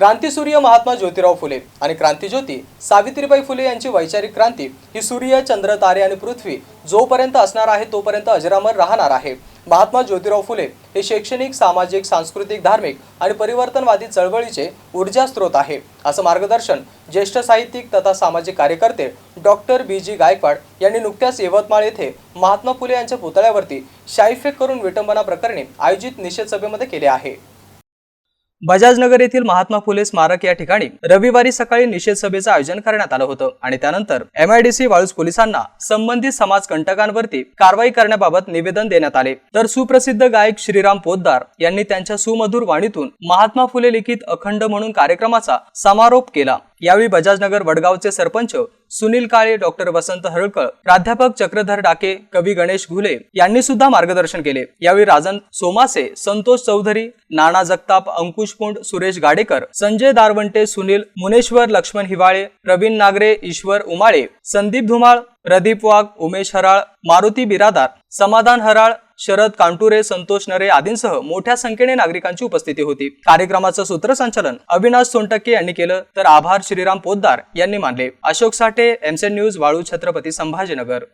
क्रांतीसूर्य महात्मा ज्योतिराव फुले आणि क्रांतीज्योती सावित्रीबाई फुले यांची वैचारिक क्रांती ही सूर्य चंद्र तारे आणि पृथ्वी जोपर्यंत असणार आहे तोपर्यंत अजरामर राहणार आहे. महात्मा ज्योतिराव फुले हे शैक्षणिक सामाजिक सांस्कृतिक धार्मिक आणि परिवर्तनवादी चळवळीचे ऊर्जा स्रोत आहे. असं मार्गदर्शन ज्येष्ठ साहित्यिक तथा सामाजिक कार्यकर्ते डॉक्टर बी. जी. गायकवाड यांनी नुकत्याच यवतमाळ येथे महात्मा फुले यांच्या पुतळ्यावरती शाईफेक करून विटंबना प्रकरणी आयोजित निषेध सभेमध्ये केले आहे. बजाजनगर येथील महात्मा फुले स्मारक या ठिकाणी रविवारी सकाळी निषेध सभेचं आयोजन करण्यात आलं होतं आणि त्यानंतर एमआयडीसी वाळूस पोलिसांना संबंधित समाज कंटकांवरती कारवाई करण्याबाबत निवेदन देण्यात आले. तर सुप्रसिद्ध गायक श्रीराम पोद्दार यांनी त्यांच्या सुमधुर वाणीतून महात्मा फुले लिखित अखंड म्हणून कार्यक्रमाचा समारोप केला. यावेळी बजाजनगर वडगावचे सरपंच सुनील काळे डॉक्टर वसंत हरळकर प्राध्यापक चक्रधर डाके कवी गणेश घुले यांनी सुद्धा मार्गदर्शन केले. यावेळी राजन सोमासे संतोष चौधरी नाना जगताप अंकुश पुंड सुरेश गाडेकर संजय दारवंटे सुनील मुनेश्वर लक्ष्मण हिवाळे प्रवीण नागरे ईश्वर उमाळे संदीप धुमाळ प्रदीप वाघ उमेश हराळ मारुती बिरादार समाधान हराळ शरद कांटुरे संतोष नरे आदींसह मोठ्या संख्येने नागरिकांची उपस्थिती होती. कार्यक्रमाचं सूत्रसंचालन अविनाश सोनटक्के यांनी केलं तर आभार श्रीराम पोद्दार यांनी मानले. अशोक साठे एमसेन न्यूज वाळू छत्रपती संभाजीनगर.